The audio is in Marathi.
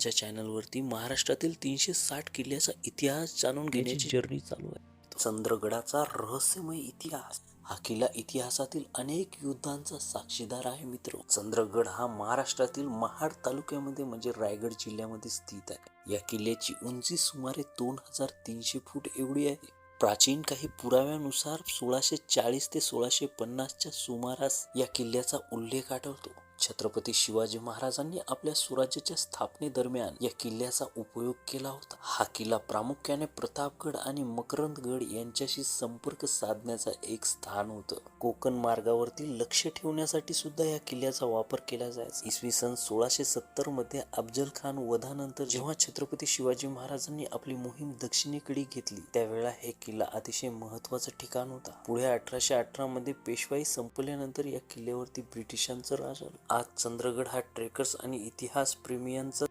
माझ्या चॅनलवरती महाराष्ट्रातील तीनशे साठ किल्ल्याचा इतिहास जाणून घेण्याची जर्नी चालू आहे. चंद्रगडाचा रहस्यमय इतिहास. हा किल्ला इतिहासातील अनेक युद्धांचा साक्षीदार आहे मित्र. चंद्रगड हा महाराष्ट्रातील महाड तालुक्यामध्ये म्हणजे रायगड जिल्ह्यामध्ये स्थित आहे. या किल्ल्याची उंची सुमारे दोन हजार तीनशे फूट एवढी आहे. प्राचीन काही पुराव्यानुसार सोळाशे चाळीस ते सोळाशे पन्नासच्या सुमारास या किल्ल्याचा उल्लेख आढळतो. छत्रपती शिवाजी महाराजांनी आपल्या स्वराज्याच्या स्थापनेदरम्यान या किल्ल्याचा उपयोग केला होता. हा किल्ला प्रामुख्याने प्रतापगड आणि मकरंदगड यांच्याशी संपर्क साधण्याचा एक स्थान होतं. कोकण मार्गावरती लक्ष ठेवण्यासाठी सुद्धा या किल्ल्याचा वापर केला जायचा. इसवी सन सोळाशे सत्तरमध्ये अफजल खान वधानंतर जेव्हा छत्रपती शिवाजी महाराजांनी आपली मोहीम दक्षिणेकडे घेतली त्यावेळेला हे किल्ला अतिशय महत्वाचं ठिकाण होता. पुढे अठराशे अठरा मध्ये पेशवाई संपल्यानंतर या किल्ल्यावरती ब्रिटिशांचं राज आलं. आज चंद्रगड हा ट्रेकर्स आणि इतिहास प्रेमियांचा